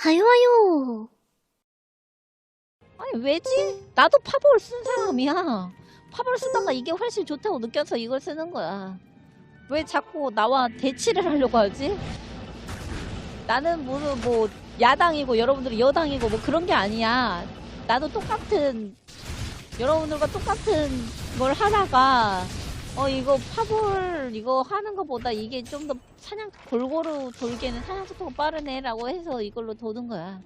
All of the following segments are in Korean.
하요 하요. 아니 왜지? 나도 파벌 쓴 사람이야. 파벌 쓰다가 이게 훨씬 좋다고 느껴서 이걸 쓰는 거야. 왜 자꾸 나와 대치를 하려고 하지? 나는 무슨 뭐 야당이고 여러분들이 여당이고 뭐 그런 게 아니야. 나도 똑같은 여러분들과 똑같은 걸 하다가 어 이거 파벌 이거 하는 것보다 이게 좀 더 사냥 골고루 돌기에는 사냥 속도가 빠르네라고 해서 이걸로 도는 거야.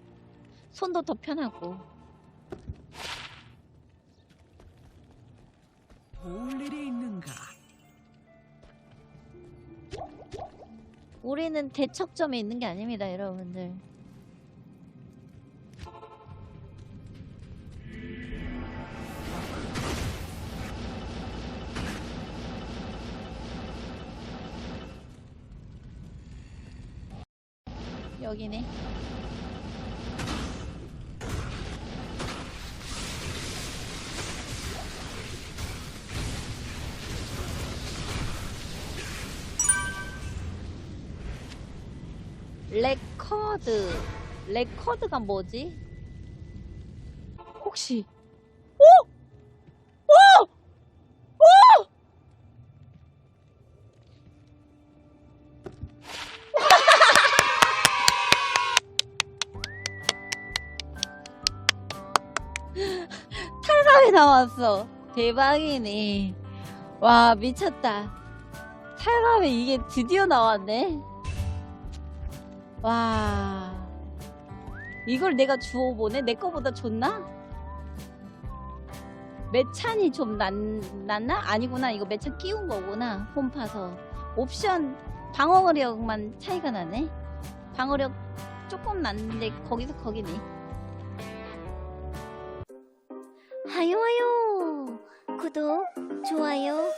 손도 더 편하고. 볼 일이 있는가? 우리는 대척점에 있는 게 아닙니다, 여러분들. 여기네. 레커드. 레커드가 뭐지? 혹시 탈감이 나왔어. 대박이네. 와, 미쳤다. 탈감이 이게 드디어 나왔네. 와. 이걸 내가 주워보네? 내 거보다 좋나? 매찬이 좀 낫, 낫나? 아니구나. 이거 매찬 끼운 거구나. 홈 파서. 옵션 방어력만 차이가 나네. 방어력 조금 났는데 거기서 거기네. 좋아요.